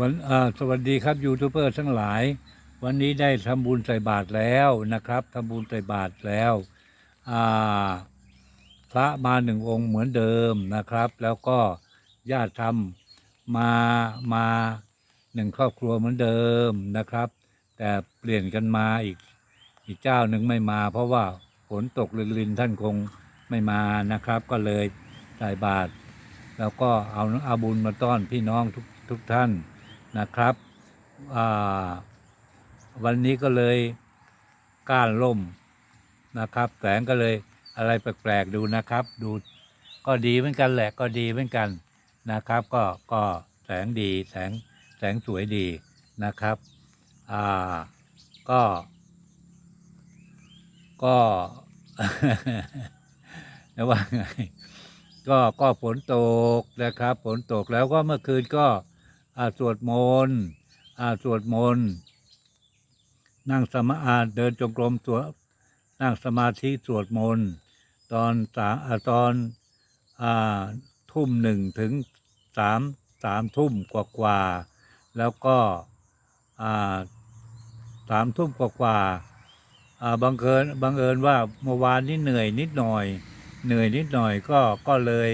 วันสวัสดีครับยูทูบเบอร์ทั้งหลาย วันนี้ได้ทำบุญใส่บาตรแล้วนะครับทำบุญใส่บาตรแล้วพระมาหนึ่งองค์เหมือนเดิมนะครับ แล้วก็ญาติทำมามาหนึ่งครอบครัวเหมือนเดิมนะครับ แต่เปลี่ยนกันมาอีกอีกเจ้าหนึ่งไม่มา เพราะว่าฝนตกลินท่านคงไม่มานะครับ ก็เลยใส่บาตรแล้วก็เอาเอาบุญมาต้อนพี่น้องทุกทุกท่าน นะครับวันนี้ก็เลยก้านล่มนะครับแสงก็เลยอะไรแปลกๆดูนะครับ ดูก็ดีเหมือนกันแหละก็ดีเหมือนกันนะครับ ก็ก็แสงดีแสงแสงสวยดีนะครับอ่าก็ ก็นะว่าไงก็ก็ฝนตกนะครับ ฝนตกแล้วก็เมื่อคืนก็ สวดมนต์อ่าสวดมนต์นั่งสมาอ่าเดินจงกรมสวดนั่งสมาธิสวดมนต์ตอนสามตอนอทุ่มหนึ่งถึงสามสามทุ่มกว่ากว่าๆแล้วก็สามทุ่มกว่ากว่าๆอ่าบังเอิญบังเอิญว่าเมื่อวานนี้เหนื่อยนิดหน่อย เหนื่อยนิดหน่อยก็ก็เลย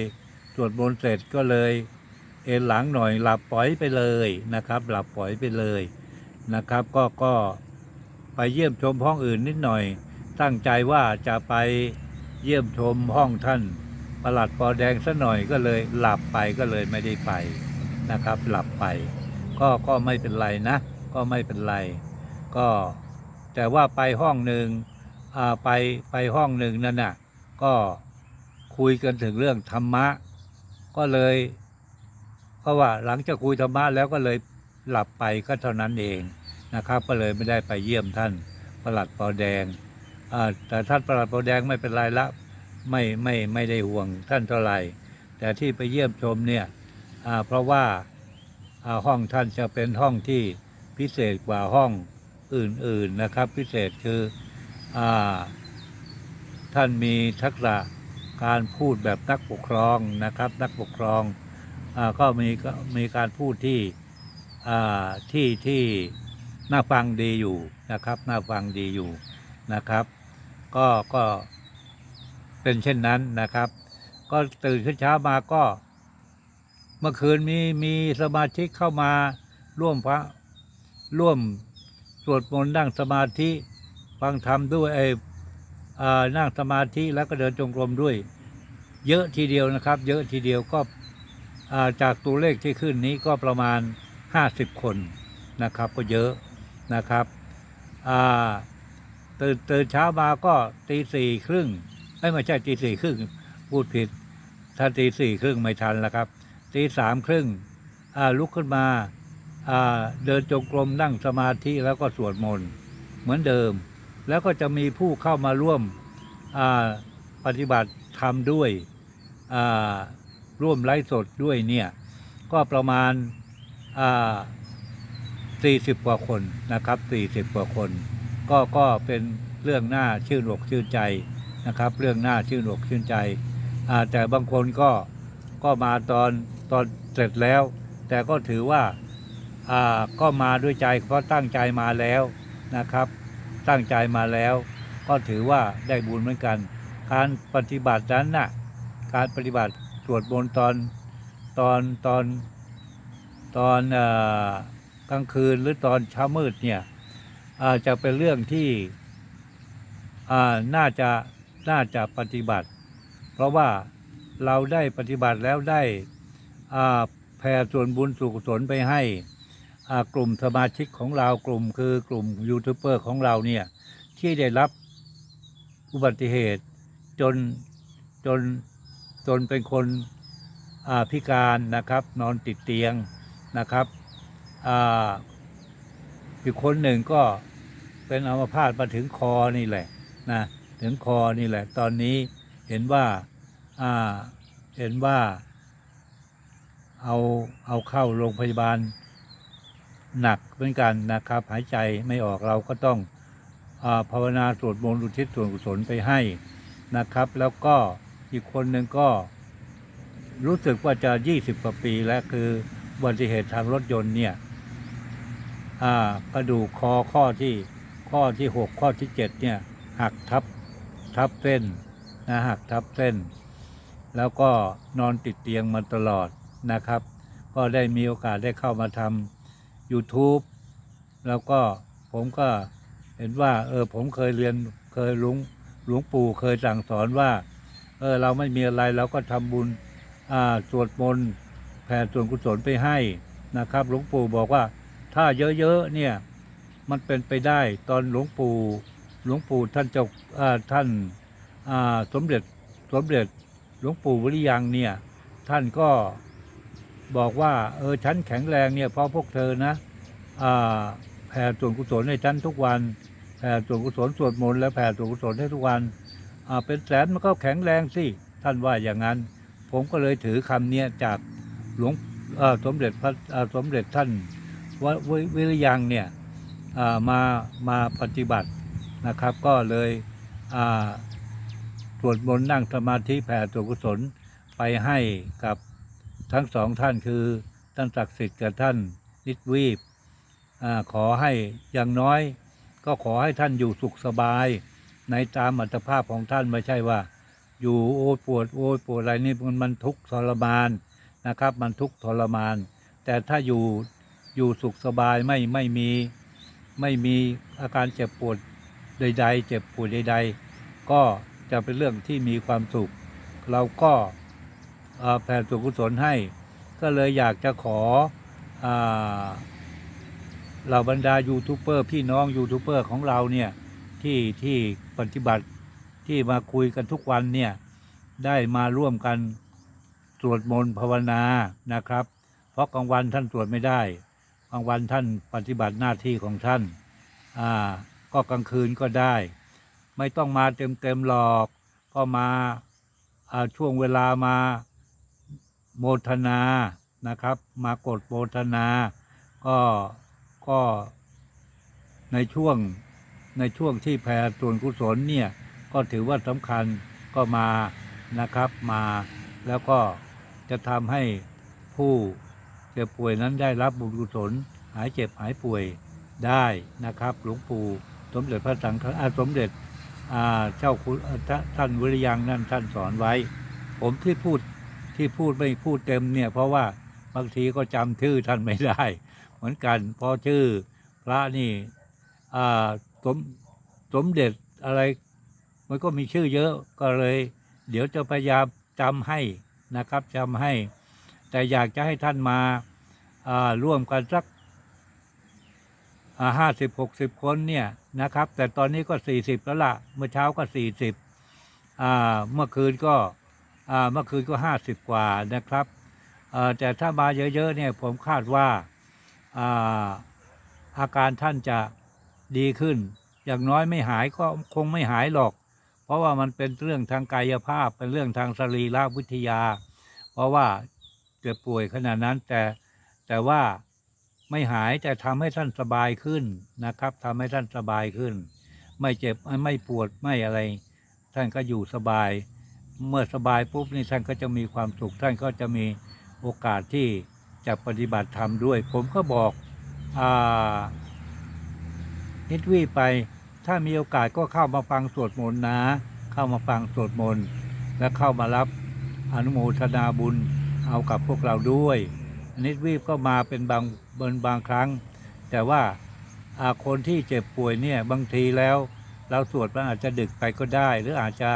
สวดมนต์เสร็จก็เลย เอนหลังหน่อยหลับปล่อยไปเลยนะครับ หลับปล่อยไปเลยนะครับ ก็ก็ไปเยี่ยมชมห้องอื่นนิดหน่อย ตั้งใจว่าจะไปเยี่ยมชมห้องท่านประหลัดปอแดงซะหน่อยก็เลยหลับไปก็เลยไม่ได้ไปนะครับ หลับไป ก็ก็ไม่เป็นไรนะ ก็ไม่เป็นไร ก็แต่ว่าไปห้องหนึ่งอ่าไปไปห้องหนึ่งนั่นน่ะก็คุยกันถึงเรื่องธรรมะ ก็เลย ราะว่าหลังจากคุยธรรมะแล้วก็เลยหลับไปก็เท่านั้นเองนะครับ ก็เลยไม่ได้ไปเยี่ยมท่านประหลัดปอแดงแต่ท่านประหลัดปอแดงไม่เป็นไรละไม่ไม่ไม่ได้ห่วงท่านเท่าไหร่แต่ที่ไปเยี่ยมชมเนี่ยเพราะว่าห้องท่านจะเป็นห้องที่พิเศษกว่าห้องอื่นๆนะครับ พิเศษคืออท่านมีทักษะการพูดแบบนักปกครองนะครับ นักปกครอง ก็มีก็มีการพูดที่อ่าที่ที่น่าฟังดีอยู่นะครับน่าฟังดีอยู่นะครับ ก็ก็เป็นเช่นนั้นนะครับ ก็ตื่นขึ้นเช้ามาก็ เมื่อคืนมีมีสมาชิกเข้ามาร่วมพระร่วมสวดมนต์นั่งสมาธิฟังธรรมด้วยไอ้อ่านั่งสมาธิแล้วก็เดินจงกรมด้วย เยอะทีเดียวนะครับ เยอะทีเดียวก็ จากตัวเลขที่ขึ้นนี้ก็ประมาณ 50 คนนะครับก็เยอะนะครับตื่นตื่นเช้ามาก็ตีสี่ครึ่งเอ้ยไม่ใช่ตีสี่ครึ่งพูดผิดถ้าตีสี่ครึ่งไม่ทันแล้วครับตีสามครึ่งลุกขึ้นมาเดินจงกรมนั่งสมาธิแล้วก็สวดมนต์เหมือนเดิม แล้วก็จะมีผู้เข้ามาร่วมปฏิบัติธรรมด้วย ร่วมไลฟ์สดด้วยเนี่ย ก็ประมาณอ่า40กว่าคนนะครับ40กว่าคน ก็ก็เป็นเรื่องหน่าชื่นอกชื่นใจนะครับ เรื่องหน่าชื่นอกชื่นใจแต่บางคนก็ก็มาตอนตอนเสร็จแล้ว แต่ก็ถือว่าก็มาด้วยใจเพราะตั้งใจมาแล้วนะครับ ตั้งใจมาแล้ว ก็ถือว่าได้บุญเหมือนกัน การปฏิบัตินั้นน่ะการปฏิบัติ สวดมนต์ตอนตอนตอนตอนกลางคืนหรือตอนเช้ามืดเนี่ยอาจจะเป็นเรื่องที่น่าจะน่าจะปฏิบัติ เพราะว่าเราได้ปฏิบัติแล้วได้แผ่ส่วนบุญสุขสนไปให้กลุ่มสมาชิกของเรากลุ่มคือกลุ่มยูทูบเบอร์ของเราเนี่ยที่ได้รับอุบัติเหตุจนจน จนเป็นคนพิการนะครับ นอนติดเตียงนะครับอีกคนหนึ่งก็เป็นอัมพาตมาถึงคอนี่แหละนะถึงคอนี่แหละ ตอนนี้เห็นว่าเห็นว่า เอาเอาเข้าโรงพยาบาลหนักเหมือนกันนะครับ หายใจไม่ออกเราก็ต้องอภาวนาสวดมนต์อุทิศส่วนกุศลไปให้นะครับ แล้วก็ อีกคนหนึ่งก็รู้สึกว่าจะ 20 กว่าปีแล้วคืออุบัติเหตุทางรถยนต์เนี่ยกระดูกคอข้อที่ข้อที่หกข้อที่เจ็ดเนี่ย หักทับทับเส้นนะหักทับเส้น แล้วก็นอนติดเตียงมาตลอดนะครับ ก็ได้มีโอกาสได้เข้ามาทำ YouTube แล้วก็ผมก็เห็นว่า เออผมเคยเรียนเคยหลวงหลวงปู่เคยสั่งสอนว่า เออเราไม่มีอะไรเราก็ทำบุญอ่าสวดมนต์แผ่ส่วนกุศลไปให้นะครับ หลวงปู่บอกว่าถ้าเยอะๆเนี่ยมันเป็นไปได้ตอนหลวงปู่หลวงปู่ท่านเจ้าอ่าท่านอ่าสมเด็จสมเด็จหลวงปู่วริยังเนี่ยท่านก็บอกว่าเออฉันแข็งแรงเนี่ยเพราะพวกเธอนะอ่าแผ่ส่วนกุศลให้ฉันทุกวันแผ่ส่วนกุศลสวดมนต์และแผ่ส่วนกุศลให้ทุกวัน เป็นแสนมันก็แข็งแรงสิ ท่านว่าอย่างนั้น ผมก็เลยถือคำเนี้ยจากหลวงอ่อสมเด็จพระอ่อสมเด็จท่านวววิริยังเนี่ยอ่ามามาปฏิบัตินะครับ ก็เลยอ่าสวดมนต์นั่งสมาธิแผ่ส่วนกุศลไปให้กับทั้งสองท่านคือท่านศักดิ์สิทธิ์กับท่านนิดวีบอาขอให้อย่างน้อย ก็ขอให้ท่านอยู่สุขสบาย ในตามอัตภาพของท่านไม่ใช่ว่า อยู่โอ้ปวดโอ้ปวดอะไรนี่มันมันทุกข์ทรมานนะครับ มันทุกข์ทรมาน แต่ถ้าอยู่อยู่สุขสบายไม่ไม่มีไม่มีอาการเจ็บปวดใด ๆ เจ็บปวดใด ๆ ก็จะเป็นเรื่องที่มีความสุข เราก็แผ่ส่วนกุศลให้ ก็เลยอยากจะขออเหล่าบรรดายูทูบเบอร์พี่น้องยูทูบเบอร์ของเราเนี่ย ที่ที่ปฏิบัติที่มาคุยกันทุกวันเนี่ยได้มาร่วมกันสวดมนต์ภาวนานะครับ เพราะกลางวันท่านสวดไม่ได้กลางวันท่านปฏิบัติหน้าที่ของท่านอ่าก็กลางคืนก็ได้ ไม่ต้องมาเต็มเต็มๆหรอก ก็มาอ่าช่วงเวลามาโมทนานะครับ มากดโมทนา ก็ก็ในช่วง ในช่วงที่แผ่ส่วนกุศลเนี่ยก็ถือว่าสำคัญก็มานะครับมาแล้วก็จะทำให้ผู้เจ็บป่วยนั้นได้รับบุญกุศล หายเจ็บหายป่วยได้นะครับ หลวงปู่สมเด็จพระสังฆอาสมเด็จอาเจ้าคุณท่านวิริยังนั่นท่านสอนไว้ ผมที่พูดที่พูดไม่พูดเต็มเนี่ยเพราะว่าบางทีก็จำชื่อท่านไม่ได้ เหมือนกันเพราะชื่อพระนี่อา สมสมเด็จอะไร มันก็มีชื่อเยอะก็เลย เดี๋ยวจะพยายามจำให้นะครับจำให้ แต่อยากจะให้ท่านมาร่วมกันสักห้าสิบหกสิบคนเนี่ยนะครับ แต่ตอนนี้ก็สี่สิบแล้วล่ะ เมื่อเช้าก็สี่สิบเมื่อคืนก็เมื่อคืนก็ห้าสิบกว่านะครับแต่ถ้ามาเยอะๆเนี่ยผมคาดว่าอ่าอาการท่านจะ ดีขึ้น อย่างน้อยไม่หายก็คงไม่หายหรอก เพราะว่ามันเป็นเรื่องทางกายภาพเป็นเรื่องทางสรีรวิทยา เพราะว่าเจ็บป่วยขนาดนั้นแต่แต่ว่าไม่หายแต่ทำให้ท่านสบายขึ้นนะครับทำให้ท่านสบายขึ้น ไม่เจ็บไม่ปวดไม่อะไร ท่านก็อยู่สบาย เมื่อสบายปุ๊บนี่ท่านก็จะมีความสุขท่านก็จะมีโอกาสที่จะปฏิบัติธรรมด้วย ผมก็บอกอ่า นิดวี่ไป ถ้ามีโอกาสก็เข้ามาฟังสวดมนต์นะ เข้ามาฟังสวดมนต์และเข้ามารับอนุโมทนาบุญเอากับพวกเราด้วยนิดวีบก็มาเป็นบางเบินบางครั้ง แต่ว่าอาคนที่เจ็บป่วยเนี่ยบางทีแล้ว เราสวดมันอาจจะดึกไปก็ได้ หรืออาจจะ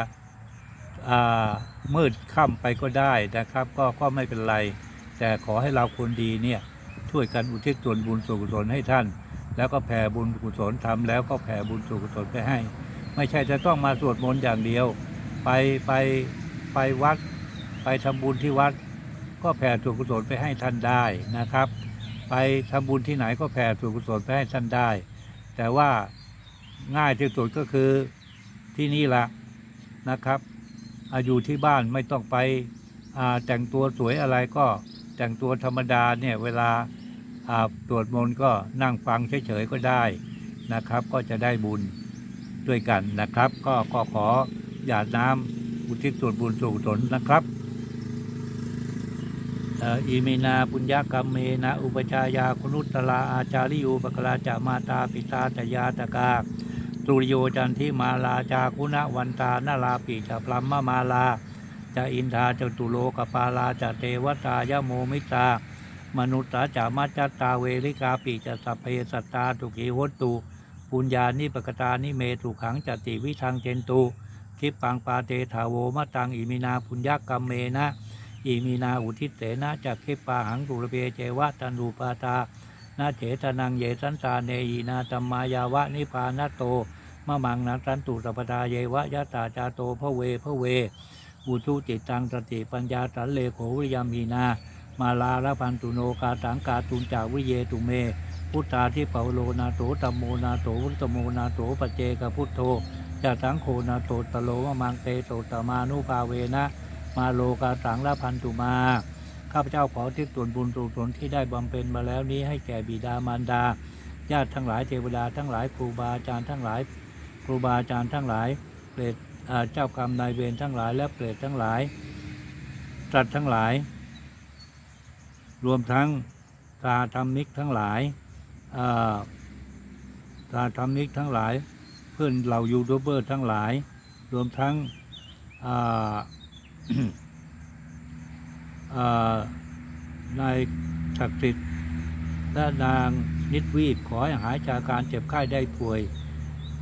มืดค่ำไปก็ได้นะครับ ก็ก็ไม่เป็นไร แต่ขอให้เราคนดีเนี่ยช่วยกันอุทิศส่วนบุญส่วนกุศลให้ท่าน แล้วก็แผ่บุญกุศลทำแล้วก็แผ่บุญส่วนกุศลไปให้ ไม่ใช่จะต้องมาสวดมนต์อย่างเดียว ไปไปไปวัด ไปทำบุญที่วัด ก็แผ่ส่วนกุศลไปให้ท่านได้นะครับ ไปทำบุญที่ไหนก็แผ่ส่วนกุศลไปให้ท่านได้ แต่ว่าง่ายที่สุดก็คือที่นี่ละนะครับอายู่ที่บ้านไม่ต้องไปอ่าแต่งตัวสวยอะไรก็แต่งตัวธรรมดาเนี่ยเวลา ตรวจมนต์ก็นั่งฟังเฉยๆก็ได้นะครับ ก็จะได้บุญด้วยกันนะครับ ก็ก็ขอหยาดน้ำอุทิศส่วนบุญส่วนกุศลนะครับอ่ออิมินาปุญญกรรมเมนะ อุปชายาคุนุตตลาอาจาริโยปกลาจะมาตาปิตาตยาตกาสุริโยจันทิมาลาจาคุณวันตานาลาปิจะพลัมมมาลาจะอินทาจตุโลกปาลาจะเทวตายโมมิตา มนุษย์จามาจัตตาเวริกาปิจะสัพเพสัตตาตุขีโหตตุปุญญานิปกตานิเมตุขังจติวิทังเจนตุคิปปังปาเตถาโวมะตังอิมินาปุญญกรรมเมนะอิมินาอุทิเสนะจักขิปาหังตุระเบเจวะตันรูปาตานาเจตนังเยสันตาเนยีนาตัมมายาวะนิพานาโตมะมังนัสันตุสัพพาเยวะยะตาจาโตพระเวพระเวอุทุจิตตังสติปัญญาสันเลโขวิยามีนา มาลาละพันตุโนกาสังกาตุนจาวิเยตุเม พุทธาที่เปาโลนาโตตัมโมนาโตวุตโมนาโตปเจกพุทโธจะสังโฆนาโตตโลมมังเตโตตมานุภาเวนะมาโลกาสังละพันตุมา ข้าพเจ้าขอที่ส่วนบุญส่วนกุศลที่ได้บำเพ็ญมาแล้วนี้ให้แก่บิดามารดา ญาติทั้งหลายเทวดาทั้งหลายครูบาอาจารย์ทั้งหลาย ครูบาอาจารย์ทั้งหลายเปรตเจ้ากรรมนายเวรทั้งหลายและเปรตทั้งหลายสัตว์ทั้งหลาย รวมทั้งตาธรรมิกทั้งหลายอ่าตาธรรมิกทั้งหลาย เพื่อนเหล่ายูทูบเบอร์ทั้งหลาย รวมทั้งนายศักดิ์สิทธิ์และนางนิดวีดขอให้หายจากการเจ็บไข้ได้ป่วย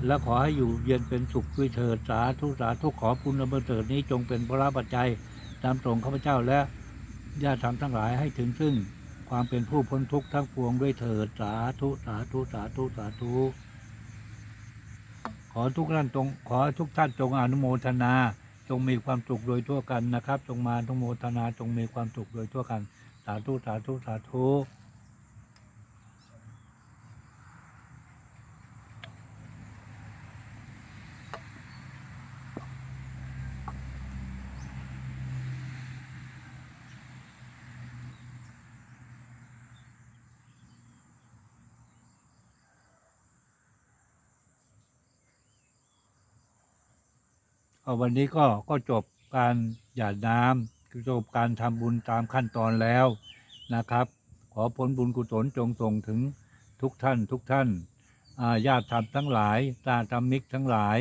และขอให้อยู่เย็นเป็นสุขด้วยเถิดสาธุสาธุขอปุณณประเสริฐนี้จงเป็นพระปัจจัยนำส่งข้าพเจ้าและ ญาติธรรมทั้งหลายให้ถึงซึ่งความเป็นผู้พ้นทุกข์ทั้งปวงด้วยเถิดสาธุสาธุสาธุสาธุขอทุกท่านจงขอทุกท่านจงอนุโมทนา จงมีความสุขโดยทั่วกันนะครับ จงมาทุโมทนาจงมีความสุขโดยทั่วกัน สาธุสาธุสาธุ วันนี้ก็ก็จบการหยาดน้ำจบการทำบุญตามขั้นตอนแล้วนะครับ ขอผลบุญกุศลจงส่งถึงทุกท่านทุกท่านญาติธรรมทั้งหลาย ตาธรรมิกทั้งหลาย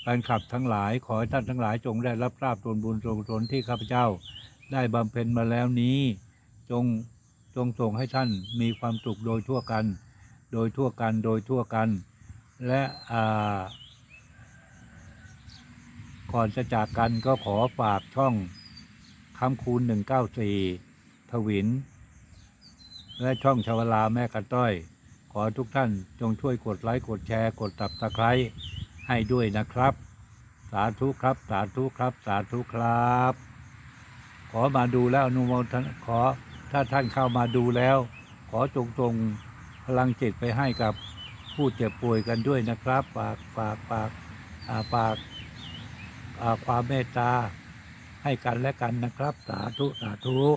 แฟนคลับทั้งหลาย ขอให้ท่านทั้งหลายจงได้รับทราบส่วนบุญส่วนกุศลที่ข้าพเจ้าได้บำเพ็ญมาแล้วนี้ จงจงส่งให้ท่านมีความสุขโดยทั่วกัน โดยทั่วกันโดยทั่วกัน และอ่า ก่อนจะจากกันก็ขอฝากช่องคำคูณ 194ทวิน และช่องชาวลาแม่กันต้อย ขอทุกท่านจงช่วยกดไลค์ กดแชร์ กดตับตะไคร้ให้ด้วยนะครับ สาธุครับ สาธุครับ สาธุครับ ขอมาดูแล้วอนุโมทนาขอถ้าท่านเข้ามาดูแล้ว ขอจงตรงพลังจิตไปให้กับผู้เจ็บป่วยกันด้วยนะครับ ปากปากปากอาปาก ความเมตตาให้กันและกันนะครับ สาธุ สาธุ